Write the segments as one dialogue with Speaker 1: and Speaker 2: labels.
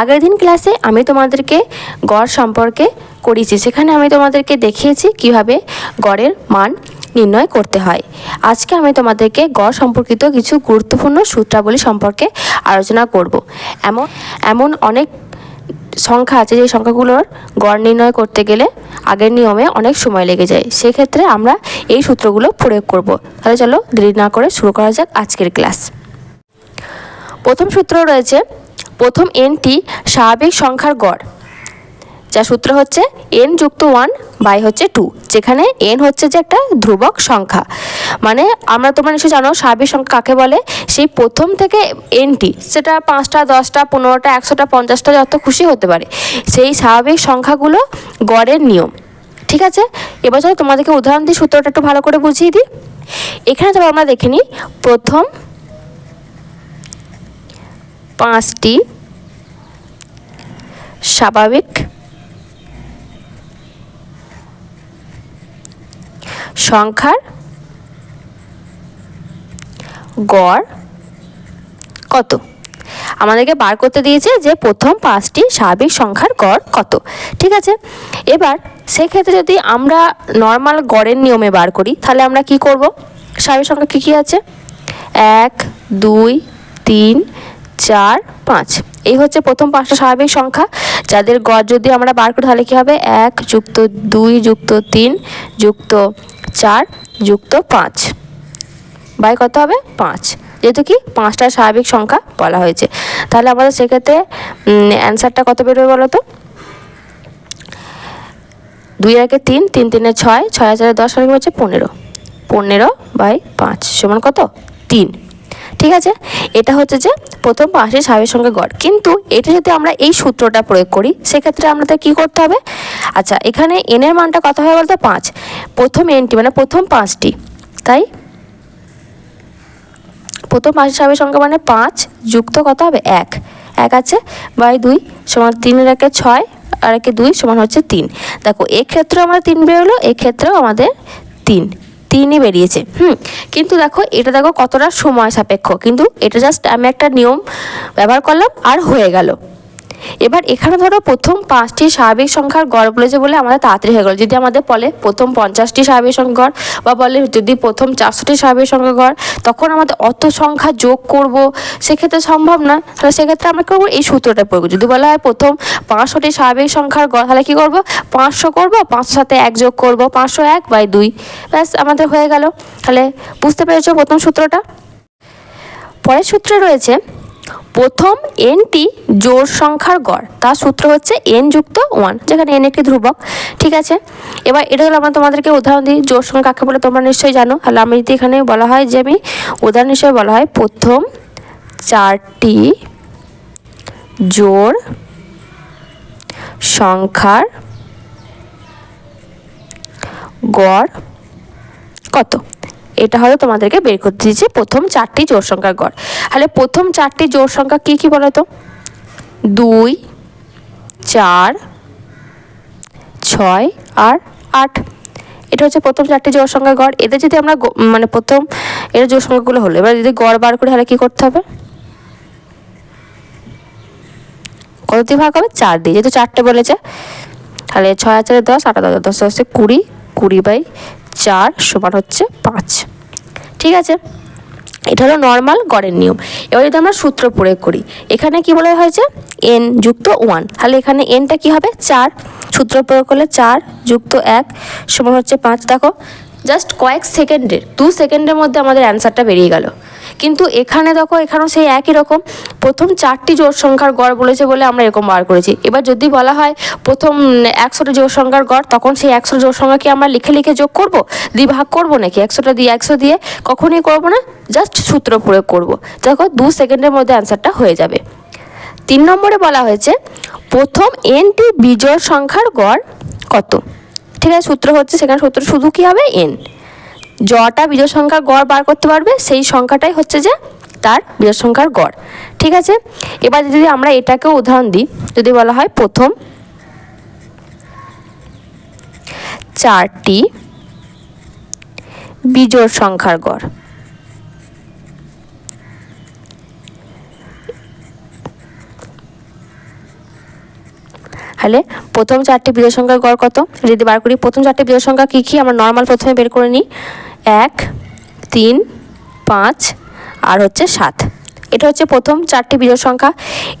Speaker 1: আগের দিন ক্লাসে আমি তোমাদেরকে গড় সম্পর্কে করেছি সেখানে আমি তোমাদেরকে দেখিয়েছি কিভাবে গড়ের মান নির্ণয় করতে হয় আজকে আমি তোমাদেরকে গড় সম্পর্কিত কিছু গুরুত্বপূর্ণ সূত্রাবলী সম্পর্কে আলোচনা করব এমন এমন অনেক সংখ্যা আছে যে সংখ্যাগুলোর গড় নির্ণয় করতে গেলে আগের নিয়মে অনেক সময় লেগে যায় সেক্ষেত্রে আমরা এই সূত্রগুলো প্রয়োগ করব তাহলে চলো দেরি না করে শুরু করা যাক আজকের ক্লাস প্রথম সূত্র রয়েছে প্রথম এনটি স্বাভাবিক সংখ্যার গড় যার সূত্র হচ্ছে এন যুক্ত ওয়ান বাই হচ্ছে টু যেখানে এন হচ্ছে যে একটা ধ্রুবক সংখ্যা মানে আমরা তোমরা মানে নিশ্চয়ই জানো স্বাভাবিক সংখ্যা কাকে বলে সেই প্রথম থেকে এনটি সেটা পাঁচটা দশটা পনেরোটা একশোটা পঞ্চাশটা যত খুশি হতে পারে সেই স্বাভাবিক সংখ্যাগুলো গড়ের নিয়ম ঠিক আছে এবার চলো তোমাদেরকে উদাহরণ দিই সূত্রটা একটু ভালো করে বুঝিয়ে দিই এখানে তো আমরা দেখে নিই প্রথম পাঁচটি স্বাভাবিক সংখ্যার গড় কত আমাদেরকে বার করতে দিয়েছে যে প্রথম পাঁচটি স্বাভাবিক সংখ্যার গড় কত ঠিক আছে এবার সেক্ষেত্রে যদি আমরা নর্মাল গড়ের নিয়মে বার করি তাহলে আমরা কি করব স্বাভাবিক সংখ্যা কী কী আছে এক দুই তিন চার পাঁচ এই হচ্ছে প্রথম পাঁচটা স্বাভাবিক সংখ্যা যাদের গড় যদি আমরা বার করি তাহলে কী হবে এক যুক্ত দুই যুক্ত তিন যুক্ত চার যুক্ত পাঁচ বাই কত হবে পাঁচ যেহেতু কি পাঁচটা স্বাভাবিক সংখ্যা বলা হয়েছে তাহলে আমাদের সেক্ষেত্রে অ্যান্সারটা কত বেরোবে বলো তো দুই একে তিন তিন তিনে ছয় ছয় হাজারে দশ আর হচ্ছে পনেরো পনেরো বাই পাঁচ সমান কত তিন ঠিক আছে এটা হচ্ছে যে প্রথম পাশে স্বামীর সঙ্গে গড় কিন্তু এটা যদি আমরা এই সূত্রটা প্রয়োগ করি সেক্ষেত্রে আমাদের কি করতে হবে আচ্ছা এখানে এনের মানটা কত হয় বলতে পাঁচ প্রথম এনটি মানে প্রথম পাঁচটি তাই প্রথম পাঁচটি স্বামীর সঙ্গে মানে পাঁচ যুক্ত কত হবে এক এক আছে বাই দুই সমান তিনের একে ছয় আর একে দুই সমান হচ্ছে তিন দেখো এক্ষেত্রেও আমাদের তিন বেরোলো এক্ষেত্রেও আমাদের তিন তিনই বেরিয়েছে হুম কিন্তু দেখো এটা দেখো কতটা সময় সাপেক্ষ কিন্তু এটা জাস্ট আমি একটা নিয়ম ব্যবহার করলাম আর হয়ে গেল এবার এখানে ধরো প্রথম পাঁচটি স্বাভাবিক সংখ্যার গড় বলেছে বলে আমাদের তাড়াতাড়ি হয়ে গেল যদি আমাদের বলে প্রথম পঞ্চাশটি স্বাভাবিক সংখ্যার গড় বা বলে যদি প্রথম চারশোটি স্বাভাবিক সংখ্যা গড় তখন আমাদের অত সংখ্যা যোগ করব সেক্ষেত্রে সম্ভব না তাহলে সেক্ষেত্রে আমরা করবো এই সূত্রটা পড়ব যদি বলা হয় প্রথম পাঁচশোটি স্বাভাবিক সংখ্যার গড় তাহলে কী করবো পাঁচশো করবো পাঁচশোর সাথে এক যোগ করবো পাঁচশো এক বাই দুই ব্যাস আমাদের হয়ে গেল তাহলে বুঝতে পেরেছো প্রথম সূত্রটা পরের সূত্রে রয়েছে প্রথম এনটি জোর সংখ্যার গড় তার সূত্র হচ্ছে এন যুক্ত ওয়ান যেখানে এন একটি ধ্রুবক ঠিক আছে এবার এটা হলো আমরা তোমাদেরকে উদাহরণ দিই জোর সংখ্যা কাকে বলে তোমরা নিশ্চয়ই জানো তাহলে আমি যদি এখানে বলা হয় যে আমি উদাহরণ হিসেবে বলা হয় প্রথম চারটি জোর সংখ্যার গড় কত এটা হলো তোমাদেরকে বের করতে দিচ্ছে প্রথম চারটি জোর সংখ্যার গড় তাহলে প্রথম চারটি জোর সংখ্যা কী কী বলো তো দুই চার ছয় আর আট এটা হচ্ছে প্রথম চারটি জোর সংখ্যার গড় এদের যদি আমরা মানে প্রথম এর জোর সংখ্যাগুলো হলো এবার যদি গড় বার করি তাহলে কী করতে হবে কত দিয়ে ভাগ হবে চার দিয়ে যেহেতু চারটে বলেছে তাহলে ছয় আচারে দশ আট দশ দশ দশে কুড়ি কুড়ি বাই চার সমান হচ্ছে পাঁচ ঠিক আছে এটা হলো নর্মাল গড়ের নিয়ম এবার যদি আমরা সূত্র প্রয়োগ করি এখানে কি বলা হয়েছে এন যুক্ত ওয়ান তাহলে এখানে এনটা কি হবে চার সূত্র প্রয়োগ করলে চার যুক্ত এক সমান হচ্ছে পাঁচ দেখো জাস্ট কয়েক সেকেন্ডের দু সেকেন্ডের মধ্যে আমাদের অ্যান্সারটা বেরিয়ে গেল কিন্তু এখানে দেখো এখানেও সেই একই রকম প্রথম চারটি জোর সংখ্যার গড় বলেছে বলে আমরা এরকম বার করেছি এবার যদি বলা হয় প্রথম একশোটা জোর সংখ্যার গড় তখন সেই একশো জোর সংখ্যাকে আমরা লিখে লিখে যোগ করব দিয়ে ভাগ করবো নাকি একশোটা দিয়ে একশো দিয়ে কখনই করবো না জাস্ট সূত্র প্রয়োগ করব দেখো দু সেকেন্ডের মধ্যে অ্যান্সারটা হয়ে যাবে তিন নম্বরে বলা হয়েছে প্রথম এনটি বিজয় সংখ্যার গড় কত ঠিক আছে সূত্র হচ্ছে সেখানে সূত্র শুধু কি হবে এন জটা বিজোড় সংখ্যার গড় বার করতে পারবে সেই সংখ্যাটাই হচ্ছে যে তার বিজোড় সংখ্যার গড় ঠিক আছে এবার যদি আমরা এটাকে উদাহরণ দিই যদি বলা হয় প্রথম চারটি বিজোড় সংখ্যার গড় তাহলে প্রথম চারটি বিজয় সংখ্যার গড় কত যদি বার করি প্রথম চারটি বিজয় সংখ্যা কী কী আমরা নর্মাল প্রথমে বের করে নিই এক তিন পাঁচ আর হচ্ছে সাত এটা হচ্ছে প্রথম চারটি বিজয় সংখ্যা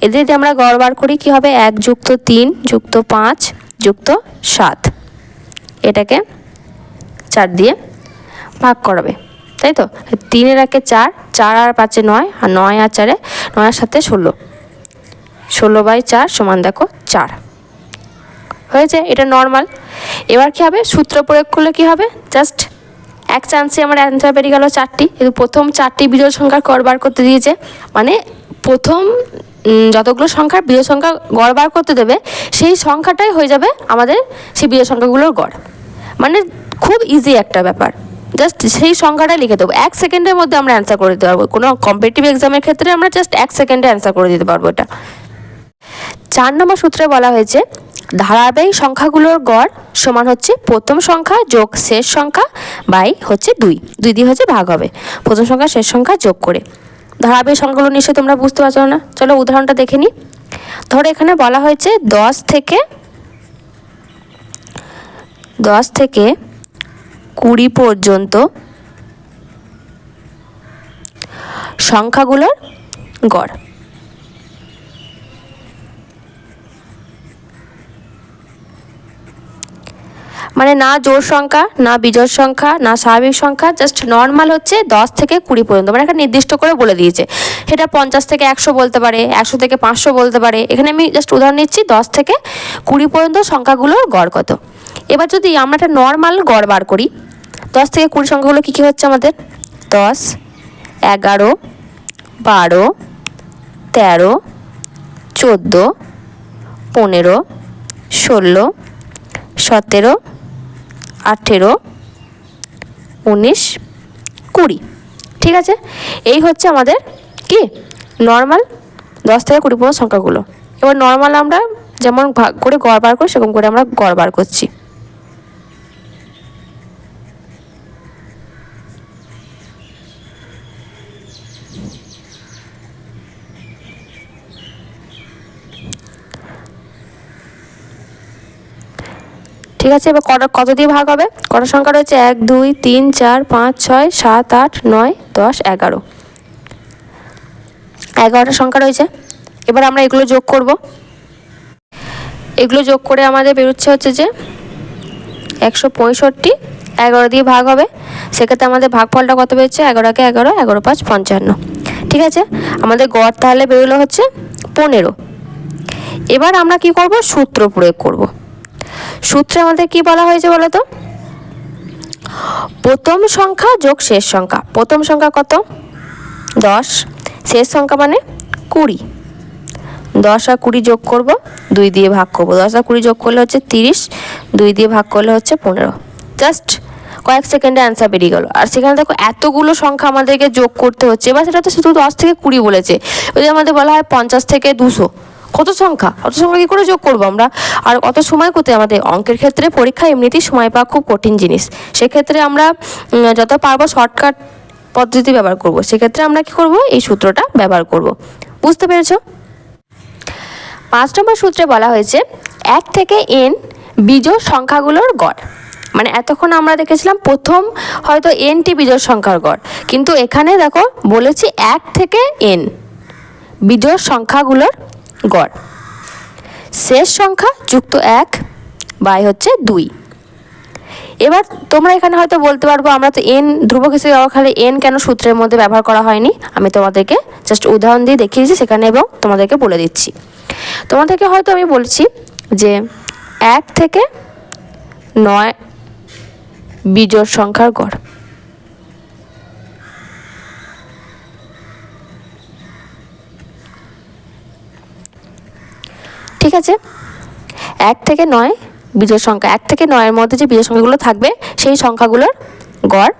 Speaker 1: এদের যদি আমরা গড় বার করি কী হবে এক যুক্ত তিন যুক্ত পাঁচ যুক্ত সাত এটাকে চার দিয়ে ভাগ করাবে তাই তো তিনের একে চার চার আর পাঁচে নয় আর নয় আর চারে নয় আর সাথে ষোলো ষোলো বাই চার সমান দেখো চার হয়েছে এটা নর্মাল এবার কী হবে সূত্র প্রয়োগ করলে কী হবে জাস্ট এক চান্সে আমার অ্যান্সার বেরিয়ে গেল চারটি কিন্তু প্রথম চারটি বিজয় সংখ্যার করবার করতে দিয়েছে মানে প্রথম যতগুলো সংখ্যার বিজয় সংখ্যা গড় বার করতে দেবে সেই সংখ্যাটাই হয়ে যাবে আমাদের সেই বিজয় সংখ্যাগুলোর গড় মানে খুব ইজি একটা ব্যাপার জাস্ট সেই সংখ্যাটা লিখে দেবো এক সেকেন্ডের মধ্যে আমরা অ্যান্সার করে দিতে পারবো কোনো কম্পিটিটিভ এক্সামের ক্ষেত্রে আমরা জাস্ট এক সেকেন্ডে অ্যান্সার করে দিতে পারবো এটা চার নম্বর সূত্রে বলা হয়েছে ধারাবাহিক সংখ্যাগুলোর গড় সমান হচ্ছে প্রথম সংখ্যা যোগ শেষ সংখ্যা বাই হচ্ছে দুই দুই দিয়ে হচ্ছে ভাগ হবে প্রথম সংখ্যা শেষ সংখ্যা যোগ করে ধারাবাহিক সংখ্যাগুলো নিশ্চয়ই তোমরা বুঝতে পারছো না চলো উদাহরণটা দেখে নিই ধরো এখানে বলা হয়েছে দশ থেকে দশ থেকে কুড়ি পর্যন্ত সংখ্যাগুলোর গড় মানে না জোর সংখ্যা না বিজোর সংখ্যা না স্বাভাবিক সংখ্যা জাস্ট নর্মাল হচ্ছে দশ থেকে কুড়ি পর্যন্ত মানে একটা নির্দিষ্ট করে বলে দিয়েছে সেটা পঞ্চাশ থেকে একশো বলতে পারে একশো থেকে পাঁচশো বলতে পারে এখানে আমি জাস্ট উদাহরণ নিচ্ছি দশ থেকে কুড়ি পর্যন্ত সংখ্যাগুলোর গড় কত এবার যদি আমরা একটা নর্মাল গড় বার করি দশ থেকে কুড়ি সংখ্যাগুলো কী কী হচ্ছে আমাদের দশ এগারো বারো তেরো চোদ্দো পনেরো ষোলো সতেরো আঠেরো উনিশ কুড়ি ঠিক আছে এই হচ্ছে আমাদের কি নর্মাল দশ থেকে কুড়ি পর্যন্ত সংখ্যাগুলো এবার নর্মাল আমরা যেমন ভাগ করে গড় বার করি সেরকম করে আমরা গড় বার করছি ঠিক আছে এবার কটা কত দিয়ে ভাগ হবে কটা সংখ্যা রয়েছে এক দুই তিন চার পাঁচ ছয় সাত আট নয় দশ এগারো এগারোটা সংখ্যা রয়েছে এবার আমরা এগুলো যোগ করব এগুলো যোগ করে আমাদের বেরোচ্ছে হচ্ছে যে একশো পঁয়ষট্টি এগারো দিয়ে ভাগ হবে সেক্ষেত্রে আমাদের ভাগফলটা কত বেরোচ্ছে এগারোকে এগারো এগারো পাঁচ পঞ্চান্ন ঠিক আছে আমাদের গড় তাহলে বেরোলো হচ্ছে পনেরো এবার আমরা কি করব সূত্র প্রয়োগ করবো সূত্রে আমাদের কি বলা হয়েছে বলো তো প্রথম সংখ্যা যোগ শেষ সংখ্যা প্রথম সংখ্যা কত দশ শেষ সংখ্যা মানে কুড়ি দশ আর কুড়ি যোগ করব দুই দিয়ে ভাগ করব দশ আর কুড়ি যোগ করলে হচ্ছে তিরিশ দুই দিয়ে ভাগ করলে হচ্ছে পনেরো জাস্ট কয়েক সেকেন্ডে অ্যান্সার বেরিয়ে গেল আর সেখানে দেখো এতগুলো সংখ্যা আমাদেরকে যোগ করতে হচ্ছে এবার সেটা তো শুধু দশ থেকে কুড়ি বলেছে যদি আমাদের বলা হয় পঞ্চাশ থেকে দুশো কত সংখ্যা কত সংখ্যা কি করে যোগ করবো আমরা আর অত সময় কোথায় আমাদের অঙ্কের ক্ষেত্রে পরীক্ষা এমনিতেই সময় পাওয়া খুব কঠিন জিনিস সেক্ষেত্রে আমরা যত পারবো শর্টকাট পদ্ধতি ব্যবহার করব সেক্ষেত্রে আমরা কি করব এই সূত্রটা ব্যবহার করব বুঝতে পেরেছ পাঁচ নম্বর সূত্রে বলা হয়েছে এক থেকে এন বিজোড় সংখ্যাগুলোর গড় মানে এতক্ষণ আমরা দেখেছিলাম প্রথম হয়তো এনটি বিজোড় সংখ্যার গড় কিন্তু এখানে দেখো বলেছি এক থেকে এন বিজোড় সংখ্যাগুলোর গড় শেষ সংখ্যা যুক্ত এক বাই হচ্ছে দুই এবার তোমরা এখানে হয়তো বলতে পারবো আমরা তো এন ধ্রুবক হিসেবে খালি এন কেন সূত্রের মধ্যে ব্যবহার করা হয়নি আমি তোমাদেরকে জাস্ট উদাহরণ দিয়ে দেখিয়ে সেখানে এবং তোমাদেরকে বলে দিচ্ছি তোমাদেরকে হয়তো আমি বলছি যে এক থেকে নয় বিজোড় সংখ্যার গড় ঠিক আছে এক থেকে নয় বিজোর সংখ্যা এক থেকে নয়ের মধ্যে যে বিজয় সংখ্যাগুলো থাকবে সেই সংখ্যাগুলোর গড়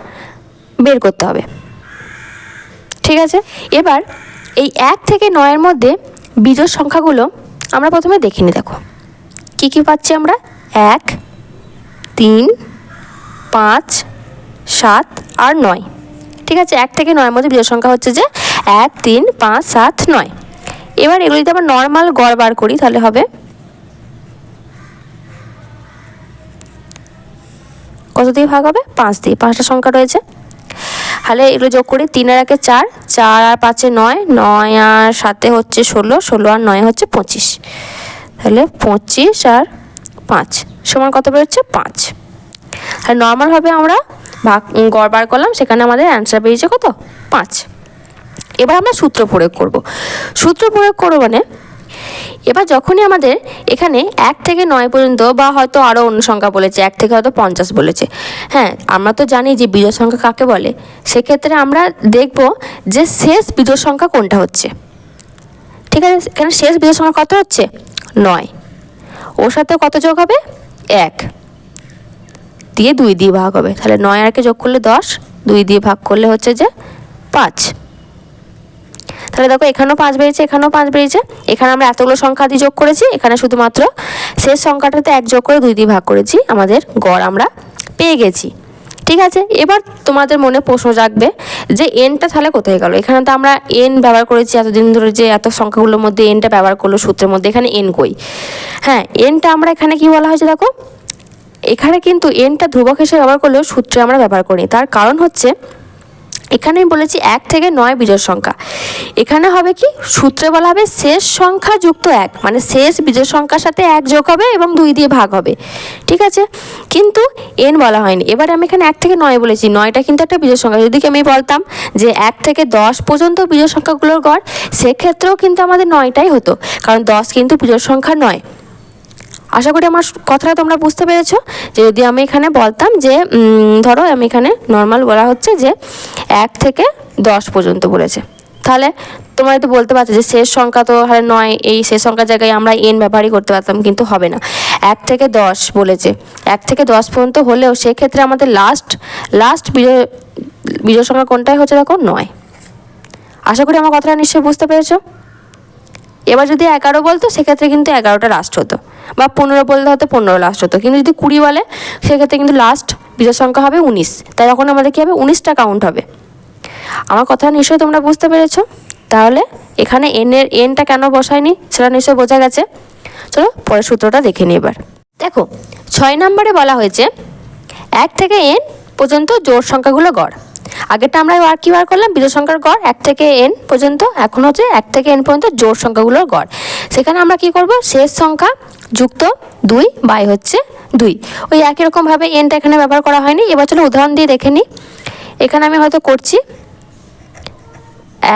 Speaker 1: বের করতে হবে ঠিক আছে এবার এই এক থেকে নয়ের মধ্যে বিজয় সংখ্যাগুলো আমরা প্রথমে দেখিনি দেখো কি কি পাচ্ছি আমরা এক তিন পাঁচ সাত আর নয় ঠিক আছে এক থেকে নয়ের মধ্যে বিজয় সংখ্যা হচ্ছে যে এক তিন পাঁচ সাত নয় এবার এগুলো যদি আমরা নর্মাল গড় বার করি তাহলে হবে কত দিয়ে ভাগ হবে পাঁচ দিয়ে পাঁচটা সংখ্যা রয়েছে তাহলে এগুলো যোগ করি তিন আর একে চার চার আর পাঁচে নয় নয় আর সাতে হচ্ছে ষোলো ষোলো আর নয় হচ্ছে পঁচিশ তাহলে পঁচিশ আর পাঁচ সমান কত বেরোচ্ছে পাঁচ আর নর্মালভাবে আমরা ভাগ গড় বার করলাম সেখানে আমাদের অ্যান্সার বেরিয়েছে কত পাঁচ এবার আমরা সূত্র প্রয়োগ করব সূত্র প্রয়োগ করবো মানে এবার যখনই আমাদের এখানে এক থেকে নয় পর্যন্ত বা হয়তো আরও অন্য সংখ্যা বলেছে এক থেকে হয়তো পঞ্চাশ বলেছে হ্যাঁ আমরা তো জানি যে বিজয় সংখ্যা কাকে বলে সেক্ষেত্রে আমরা দেখব যে শেষ বিজয় সংখ্যা কোনটা হচ্ছে ঠিক আছে এখানে শেষ বিজয় সংখ্যা কত হচ্ছে নয় ওর সাথে কত যোগ হবে এক দিয়ে দুই দিয়ে ভাগ হবে তাহলে নয় আরকে যোগ করলে দশ দুই দিয়ে ভাগ করলে হচ্ছে যে পাঁচ তাহলে দেখো এখানেও পাঁচ বেরিয়েছে এখানেও পাঁচ বেরিয়েছে এখানে আমরা এতগুলো সংখ্যা দিয়ে যোগ করেছি এখানে শুধুমাত্র শেষ সংখ্যাটাতে এক যোগ করে দুই দিয়ে ভাগ করেছি আমাদের গড় আমরা পেয়ে গেছি ঠিক আছে এবার তোমাদের মনে প্রশ্ন জাগবে যে এনটা তাহলে কোথায় গেল এখানে তো আমরা এন ব্যবহার করেছি এতদিন ধরে যে এত সংখ্যাগুলোর মধ্যে এনটা ব্যবহার করলো সূত্রের মধ্যে এখানে এন কই হ্যাঁ এনটা আমরা এখানে কি বলা হয়েছে দেখো এখানে কিন্তু এনটা ধ্রুবক হিসেবে ব্যবহার করলেও সূত্রে আমরা ব্যবহার করি তার কারণ হচ্ছে এখানে আমি বলেছি এক থেকে নয় বিজয় সংখ্যা এখানে হবে কি সূত্রে বলা হবে শেষ সংখ্যা যুক্ত এক মানে শেষ বিজয় সংখ্যার সাথে এক যোগ হবে এবং দুই দিয়ে ভাগ হবে ঠিক আছে কিন্তু এন বলা হয়নি এবার আমি এখানে এক থেকে নয় বলেছি নয়টা কিন্তু একটা বিজয় সংখ্যা যদি আমি বলতাম যে এক থেকে দশ পর্যন্ত বিজয় সংখ্যাগুলোর গড় সেক্ষেত্রেও কিন্তু আমাদের নয়টাই হতো কারণ দশ কিন্তু বিজয় সংখ্যা নয় আশা করি আমার কথাটা তোমরা বুঝতে পেরেছো যে যদি আমি এখানে বলতাম যে ধরো আমি এখানে নর্মাল বলা হচ্ছে যে এক থেকে দশ পর্যন্ত বলেছে তাহলে তোমরা তো বলতে পারছো যে শেষ সংখ্যা তো নয় এই শেষ সংখ্যার জায়গায় আমরা এন ব্যবহারই করতে পারতাম কিন্তু হবে না এক থেকে দশ বলেছে এক থেকে দশ পর্যন্ত হলেও সেক্ষেত্রে আমাদের লাস্ট লাস্ট বিজয় বিজয় সংখ্যা কোনটাই হচ্ছে দেখো নয় আশা করি আমার কথাটা নিশ্চয়ই বুঝতে পেরেছো এবার যদি এগারো বলতো সেক্ষেত্রে কিন্তু এগারোটা লাস্ট হতো বা পনেরো বললে হতো পনেরো লাস্ট হতো কিন্তু যদি কুড়ি বলে সেক্ষেত্রে কিন্তু লাস্ট বিজয় সংখ্যা হবে উনিশ তাই তখন আমাদের কী হবে উনিশটা কাউন্ট হবে আমার কথা নিশ্চয়ই তোমরা বুঝতে পেরেছ তাহলে এখানে এনের এনটা কেন বসায়নি সেটা নিশ্চয়ই বোঝা গেছে চলো পরের সূত্রটা দেখে নিই এবার দেখো ছয় নম্বরে বলা হয়েছে এক থেকে এন পর্যন্ত জোর সংখ্যাগুলো গড় আগেরটা আমরা কি বার করলাম বিজয় সংখ্যার গড় এক থেকে এন পর্যন্ত এখন হচ্ছে এক থেকে এন পর্যন্ত জোড় সংখ্যাগুলোর গড় সেখানে আমরা কি করব শেষ সংখ্যা যুক্ত দুই বাই হচ্ছে দুই ওই একই রকমভাবে এনটা এখানে ব্যবহার করা হয়নি এবার চলো উদাহরণ দিয়ে দেখে নিই এখানে আমি হয়তো করছি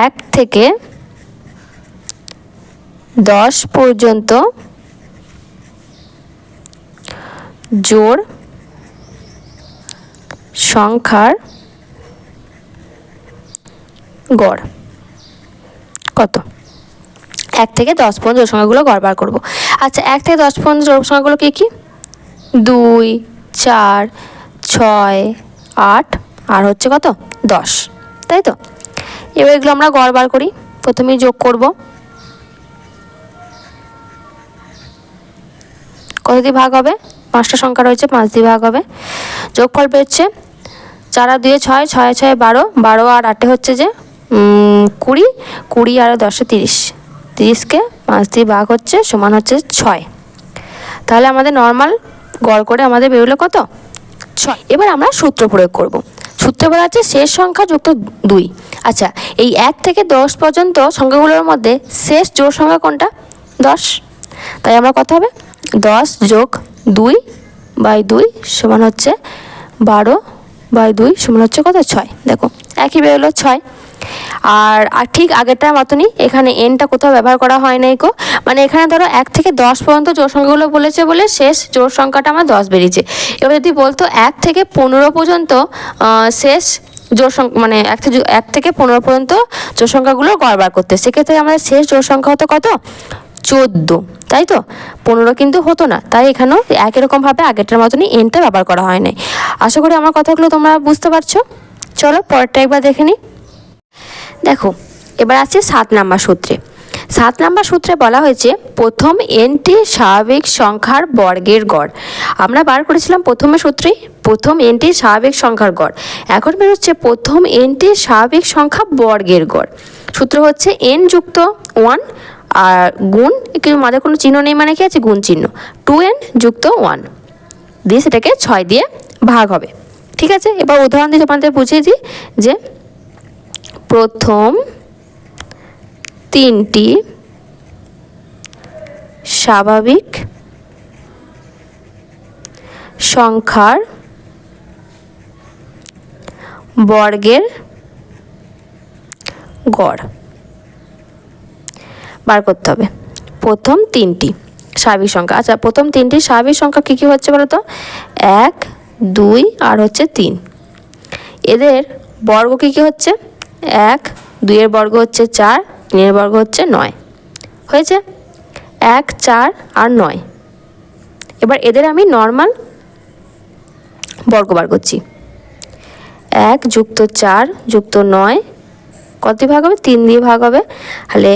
Speaker 1: এক থেকে দশ পর্যন্ত জোড় সংখ্যার গড় কত এক থেকে দশ পর্যন্ত যোগ সংখ্যাগুলো গড় বার করবো আচ্ছা এক থেকে দশ পর্যন্ত যোগ সংখ্যাগুলো কী কী দুই চার ছয় আট আর হচ্ছে কত দশ তাই তো এবার এগুলো আমরা গড় বার করি প্রথমেই যোগ করব কত দিয়ে ভাগ হবে পাঁচটা সংখ্যা রয়েছে পাঁচ দিয়ে ভাগ হবে যোগফল পেয়েছে চার আর দুয়ে ছয় ছয় ছয় বারো বারো আর আটে হচ্ছে যে কুড়ি কুড়ি আর দশে তিরিশ তিরিশকে পাঁচ দিয়ে ভাগ হচ্ছে সমান হচ্ছে ছয় তাহলে আমাদের নর্মাল গড় করে আমাদের বেরোলো কত ছয় এবার আমরা সূত্র প্রয়োগ করব। সূত্র বলা আছে শেষ সংখ্যা যুক্ত দুই আচ্ছা এই এক থেকে দশ পর্যন্ত সংখ্যাগুলোর মধ্যে শেষ জোর সংখ্যা কোনটা দশ তাই আমরা কথা হবে দশ যোগ দুই বাই দুই সমান হচ্ছে বারো বাই দুই সমান হচ্ছে কত ছয় দেখো একই বেরোলো ছয় আর আর ঠিক আগেরটার মতনই এখানে এনটা কোথাও ব্যবহার করা হয় নাই কো মানে এখানে ধরো এক থেকে দশ পর্যন্ত জোর সংখ্যাগুলো বলেছে বলে শেষ জোর সংখ্যাটা আমার দশ বেরিয়েছে এবার যদি বলতো এক থেকে পনেরো পর্যন্ত শেষ জোর সংখ্যা মানে এক থেকে এক থেকে পনেরো পর্যন্ত জোর সংখ্যাগুলো গড়বার করতে সেক্ষেত্রে আমাদের শেষ জোর সংখ্যা হতো কত চোদ্দো তাই তো পনেরো কিন্তু হতো না তাই এখানেও একই রকমভাবে আগেরটার মতনই এনটা ব্যবহার করা হয় নাই আশা করি আমার কথাগুলো তোমরা বুঝতে পারছো চলো পরেরটা একবার দেখে নিই দেখো এবার আছে সাত নাম্বার সূত্রে সাত নাম্বার সূত্রে বলা হয়েছে প্রথম এনটি স্বাভাবিক সংখ্যার বর্গের গড় আমরা বার করেছিলাম প্রথমে সূত্রে প্রথম এনটি স্বাভাবিক সংখ্যার গড় এখন বেরোচ্ছে প্রথম এনটি স্বাভাবিক সংখ্যা বর্গের গড় সূত্র হচ্ছে এন যুক্ত ওয়ান আর গুণ কিন্তু মাঝে কোনো চিহ্ন নেই মানে কি আছে গুণ চিহ্ন টু এন যুক্ত ওয়ান দিয়ে সেটাকে ছয় দিয়ে ভাগ হবে ঠিক আছে এবার উদাহরণ দিয়ে তোমাদের বুঝিয়ে দিই যে প্রথম তিনটি স্বাভাবিক সংখ্যার বর্গের গড় বার করতে হবে প্রথম তিনটি স্বাভাবিক সংখ্যা আচ্ছা প্রথম তিনটি স্বাভাবিক সংখ্যা কী কী হচ্ছে বলো তো এক দুই আর হচ্ছে তিন এদের বর্গ কী কী হচ্ছে এক দুইয়ের বর্গ হচ্ছে চার তিনের বর্গ হচ্ছে নয় হয়েছে এক চার আর নয় এবার এদের আমি নর্মাল বর্গ বার করছি এক যুক্ত চার যুক্ত নয় কত ভাগ হবে তিন দিয়ে ভাগ হবে তাহলে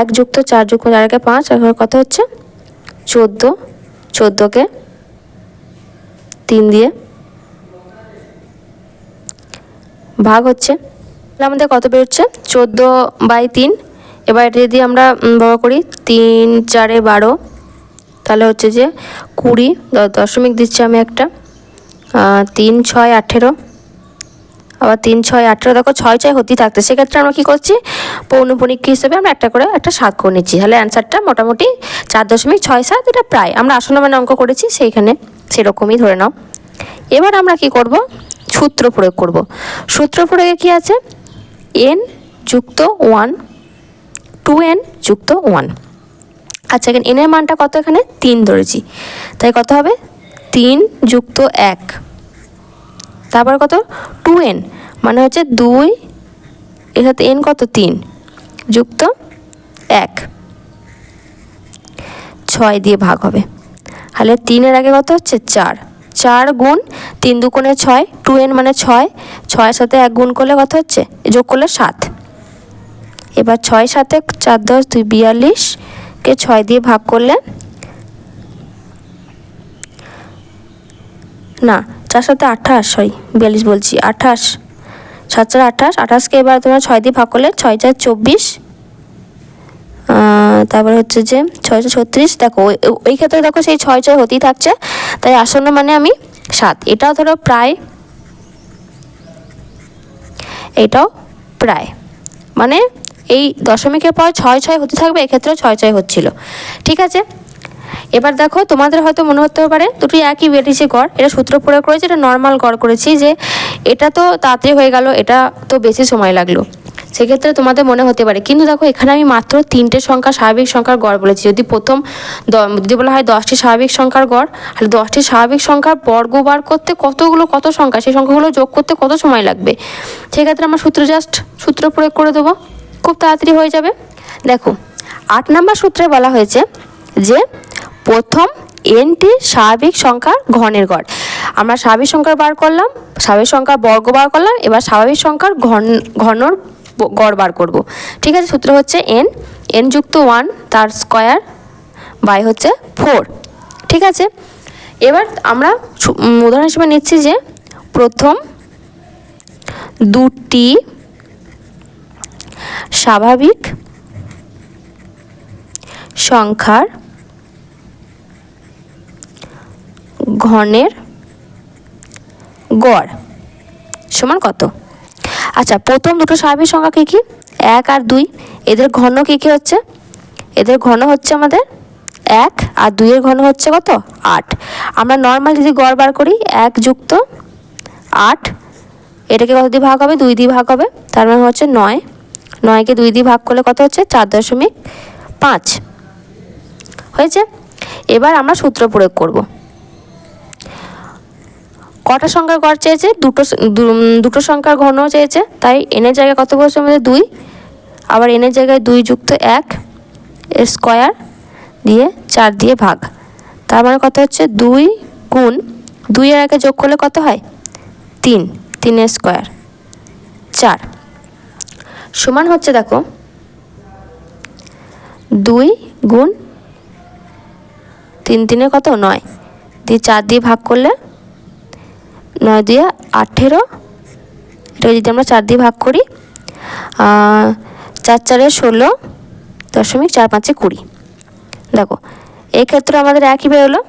Speaker 1: এক যুক্ত চার যুক্ত চারকে পাঁচ আর কত হচ্ছে চোদ্দো চোদ্দোকে তিন দিয়ে ভাগ হচ্ছে তাহলে আমাদের কত বেরোচ্ছে চোদ্দো বাই তিন এবার এটা যদি আমরা বড় করি তিন চারে বারো তাহলে হচ্ছে যে কুড়ি দশমিক দিচ্ছি আমি একটা তিন ছয় আঠেরো আবার তিন ছয় আঠেরো দেখো ছয় ছয় হতেই থাকতে সেক্ষেত্রে আমরা কী করছি পৌনপণিক হিসেবে আমরা একটা করে একটা সাত করে নিচ্ছি তাহলে অ্যান্সারটা মোটামুটি চার দশমিক ছয় সাত এটা প্রায় আমরা আসন্ন মানে অঙ্ক করেছি সেইখানে সেরকমই ধরে নাও এবার আমরা কি করব সূত্র প্রয়োগ করব সূত্র প্রয়োগে কি আছে এন যুক্ত ওয়ান টু এন যুক্ত ওয়ান আচ্ছা এখানে এনের মানটা কত এখানে তিন ধরেছি তাই কত হবে তিন যুক্ত এক তারপর কত টু এন মানে হচ্ছে দুই এর সাথে এন কত তিন যুক্ত এক ছয় দিয়ে ভাগ হবে তাহলে তিনের আগে কত হচ্ছে চার চার গুণ তিন কোণে ছয় টু এন মানে ছয় ছয়ের সাথে এক গুণ করলে কত হচ্ছে যোগ করলে সাত এবার ছয় সাথে চার দশ দুই বিয়াল্লিশকে ছয় দিয়ে ভাগ করলে না চার সাথে আঠাশ হয় বিয়াল্লিশ বলছি আঠাশ সাত চার আঠাশ আঠাশকে এবার তোমরা ছয় দিয়ে ভাগ করলে ছয় চার চব্বিশ তারপরে হচ্ছে যে ছয়শো ছত্রিশ দেখো ওই ক্ষেত্রে দেখো সেই ছয় ছয় হতেই থাকছে তাই আসন্ন মানে আমি সাত এটাও ধরো প্রায় এটাও প্রায় মানে এই দশমিকের পর ছয় ছয় হতে থাকবে এক্ষেত্রেও ছয় ছয় হচ্ছিল ঠিক আছে এবার দেখো তোমাদের হয়তো মনে হতে পারে দুটি একই বেরিয়েছে গড় এটা সূত্র প্রয়োগ করেছি এটা নর্মাল গড় করেছি যে এটা তো তাড়াতাড়ি হয়ে গেল এটা তো বেশি সময় লাগলো সেক্ষেত্রে তোমাদের মনে হতে পারে কিন্তু দেখো এখানে আমি মাত্র তিনটে সংখ্যা স্বাভাবিক সংখ্যার গড় বলেছি যদি প্রথম যদি বলা হয় দশটি স্বাভাবিক সংখ্যার গড় তাহলে দশটি স্বাভাবিক সংখ্যার বর্গ বার করতে কতগুলো কত সংখ্যা সেই সংখ্যাগুলো যোগ করতে কত সময় লাগবে সেক্ষেত্রে আমার সূত্র জাস্ট সূত্র প্রয়োগ করে দেবো খুব তাড়াতাড়ি হয়ে যাবে দেখো আট নাম্বার সূত্রে বলা হয়েছে যে প্রথম এনটি স্বাভাবিক সংখ্যার ঘনের গড় আমরা স্বাভাবিক সংখ্যার বার করলাম স্বাভাবিক সংখ্যার বর্গ বার করলাম এবার স্বাভাবিক সংখ্যার ঘন ঘনর গড় বার করব ঠিক আছে সূত্র হচ্ছে এন এন যুক্ত ওয়ান তার স্কোয়ার বাই হচ্ছে ফোর ঠিক আছে এবার আমরা উদাহরণ হিসেবে নিচ্ছি যে প্রথম দুটি স্বাভাবিক সংখ্যার ঘনের গড় সমান কত আচ্ছা প্রথম দুটো স্বাভাবিক সংখ্যা কী কী এক আর দুই এদের ঘন কী কী হচ্ছে এদের ঘন হচ্ছে আমাদের এক আর দুইয়ের ঘন হচ্ছে কত আট আমরা নর্মাল যদি গড় বার করি এক যুক্ত আট এটাকে কত দিয়ে ভাগ হবে দুই দিয়ে ভাগ হবে তার মানে হচ্ছে নয় নয়কে দুই দিয়ে ভাগ করলে কত হচ্ছে চার দশমিক পাঁচ হয়েছে এবার আমরা সূত্র প্রয়োগ করবো কটা সংখ্যার ঘর চেয়েছে দুটো দুটো সংখ্যার ঘন চেয়েছে তাই এনের জায়গায় কত বসছে মধ্যে দুই আবার এনের জায়গায় দুই যুক্ত এক এর স্কোয়ার দিয়ে চার দিয়ে ভাগ তার মানে কত হচ্ছে দুই গুণ দুই এর একে যোগ করলে কত হয় তিন তিনের স্কোয়ার চার সমান হচ্ছে দেখো দুই গুণ তিন তিনে কত নয় দিয়ে চার দিয়ে ভাগ করলে নয় দিয়ে আঠেরো এটা যদি আমরা চার দিয়ে ভাগ করি চার চারে ষোলো দশমিক চার পাঁচে কুড়ি দেখো এক্ষেত্রে আমাদের একই বেরোলো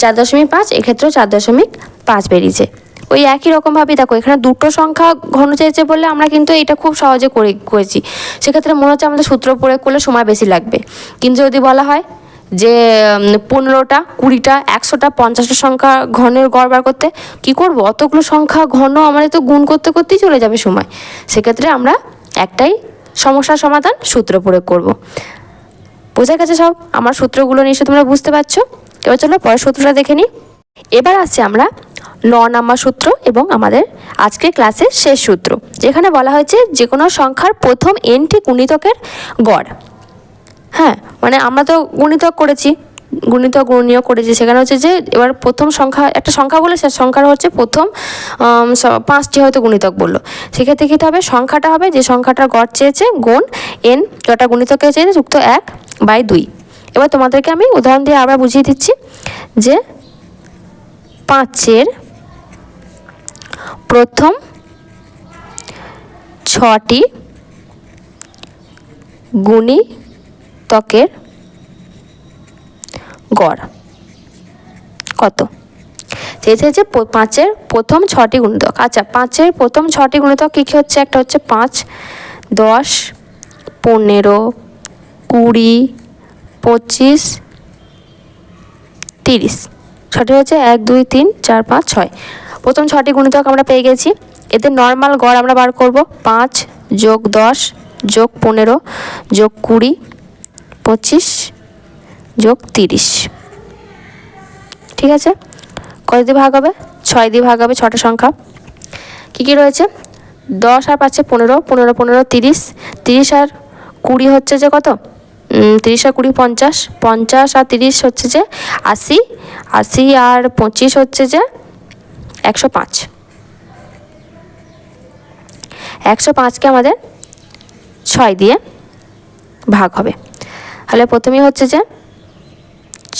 Speaker 1: চার দশমিক পাঁচ এক্ষেত্রেও চার দশমিক পাঁচ বেরিয়েছে ওই একই রকমভাবেই দেখো এখানে দুটো সংখ্যা ঘন চেয়েছে বলে আমরা কিন্তু এটা খুব সহজে করে করেছি সেক্ষেত্রে মনে হচ্ছে আমাদের সূত্র প্রয়োগ করলে সময় বেশি লাগবে কিন্তু যদি বলা হয় যে পনেরোটা কুড়িটা একশোটা পঞ্চাশটা সংখ্যা ঘনের গড় বার করতে কি করব অতগুলো সংখ্যা ঘন আমাদের তো গুণ করতে করতেই চলে যাবে সময় সেক্ষেত্রে আমরা একটাই সমস্যার সমাধান সূত্র প্রয়োগ করব। বোঝা গেছে সব আমার সূত্রগুলো নিশ্চয় তোমরা বুঝতে পারছো এবার চলো পরের সূত্রটা দেখে নিই এবার আসছে আমরা ন নাম্বার সূত্র এবং আমাদের আজকের ক্লাসের শেষ সূত্র যেখানে বলা হয়েছে যে কোনো সংখ্যার প্রথম এনটি গুণিতকের গড় হ্যাঁ মানে আমরা তো গুণিতক করেছি গুণিত গুণীয় করেছি সেখানে হচ্ছে যে এবার প্রথম সংখ্যা একটা সংখ্যা বলে সে সংখ্যা হচ্ছে প্রথম পাঁচটি হয়তো গুণিতক বললো সেক্ষেত্রে কী হবে সংখ্যাটা হবে যে সংখ্যাটা গড় চেয়েছে গুণ এন যটা গুণিতকে চেয়েছে যুক্ত এক বাই দুই এবার তোমাদেরকে আমি উদাহরণ দিয়ে আবার বুঝিয়ে দিচ্ছি যে পাঁচের প্রথম ছটি গুণী ত্বকের গড় কত চেয়েছে যে পাঁচের প্রথম ছটি গুণিতক আচ্ছা পাঁচের প্রথম ছটি গুণিতক কী কী হচ্ছে একটা হচ্ছে পাঁচ দশ পনেরো কুড়ি পঁচিশ তিরিশ ছটি হচ্ছে এক দুই তিন চার পাঁচ ছয় প্রথম ছটি গুণিতক আমরা পেয়ে গেছি এতে নর্মাল গড় আমরা বার করব পাঁচ যোগ দশ যোগ পনেরো যোগ কুড়ি পঁচিশ যোগ তিরিশ ঠিক আছে কত দিয়ে ভাগ হবে ছয় দিয়ে ভাগ হবে ছটা সংখ্যা কী কী রয়েছে দশ আর পাচ্ছে পনেরো পনেরো পনেরো তিরিশ তিরিশ আর কুড়ি হচ্ছে যে কত তিরিশ আর কুড়ি পঞ্চাশ পঞ্চাশ আর তিরিশ হচ্ছে যে আশি আশি আর পঁচিশ হচ্ছে যে একশো পাঁচ একশো পাঁচকে আমাদের ছয় দিয়ে ভাগ হবে তাহলে প্রথমেই হচ্ছে যে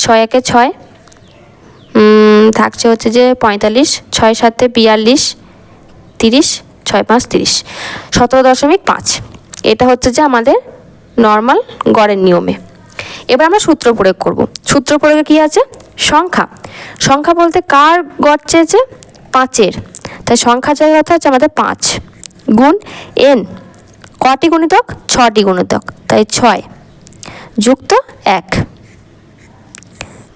Speaker 1: ছয় একে ছয় থাকছে হচ্ছে যে পঁয়তাল্লিশ ছয় সাতে বিয়াল্লিশ তিরিশ ছয় পাঁচ তিরিশ সতেরো দশমিক পাঁচ এটা হচ্ছে যে আমাদের নর্মাল গড়ের নিয়মে এবার আমরা সূত্র প্রয়োগ করব সূত্র প্রয়োগে কী আছে সংখ্যা সংখ্যা বলতে কার গড় চেয়েছে পাঁচের তাই সংখ্যা চাই কথা হচ্ছে আমাদের পাঁচ গুণ এন কটি গুণিতক ছটি গুণিতক তাই ছয় যুক্ত এক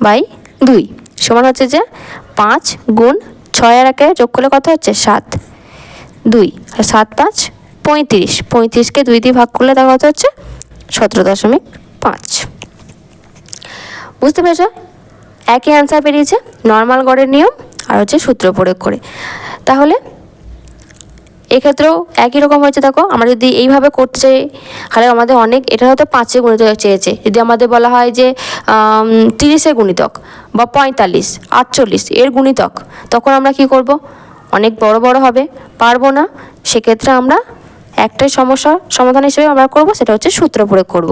Speaker 1: বাই দুই সমান হচ্ছে যে পাঁচ গুণ ছয় আর একে যোগ করলে কত হচ্ছে সাত দুই আর সাত পাঁচ পঁয়ত্রিশ পঁয়ত্রিশকে দুই দিয়ে ভাগ করলে দেখা কত হচ্ছে সতেরো দশমিক পাঁচ বুঝতে পেরেছ একই অ্যান্সার বেরিয়েছে নর্মাল গড়ের নিয়ম আর হচ্ছে সূত্র প্রয়োগ করে তাহলে এক্ষেত্রেও একই রকম হয়েছে দেখো আমরা যদি এইভাবে করতে চাই তাহলে আমাদের অনেক এটা হয়তো পাঁচে গুণিতক চেয়েছে যদি আমাদের বলা হয় যে তিরিশে গুণিতক বা পঁয়তাল্লিশ আটচল্লিশ এর গুণিতক তখন আমরা কি করব অনেক বড় বড় হবে পারবো না সেক্ষেত্রে আমরা একটাই সমস্যা সমাধান হিসেবে আমরা করব সেটা হচ্ছে সূত্র প্রয়োগ করব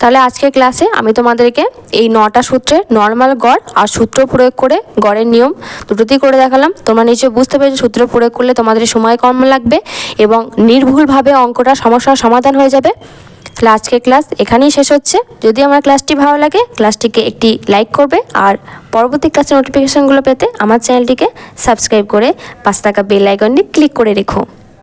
Speaker 1: তাহলে আজকের ক্লাসে আমি তোমাদেরকে এই নটা সূত্রে নর্মাল গড় আর সূত্র প্রয়োগ করে গড়ের নিয়ম দুটোতেই করে দেখালাম তোমরা নিশ্চয়ই বুঝতে পেরেছো সূত্র প্রয়োগ করলে তোমাদের সময় কম লাগবে এবং নির্ভুলভাবে অঙ্কটা সমস্যার সমাধান হয়ে যাবে তাহলে আজকের ক্লাস এখানেই শেষ হচ্ছে যদি আমার ক্লাসটি ভালো লাগে ক্লাসটিকে একটি লাইক করবে আর পরবর্তী ক্লাসের নোটিফিকেশানগুলো পেতে আমার চ্যানেলটিকে সাবস্ক্রাইব করে পাঁচ টাকা বেল আইকনটি ক্লিক করে রেখো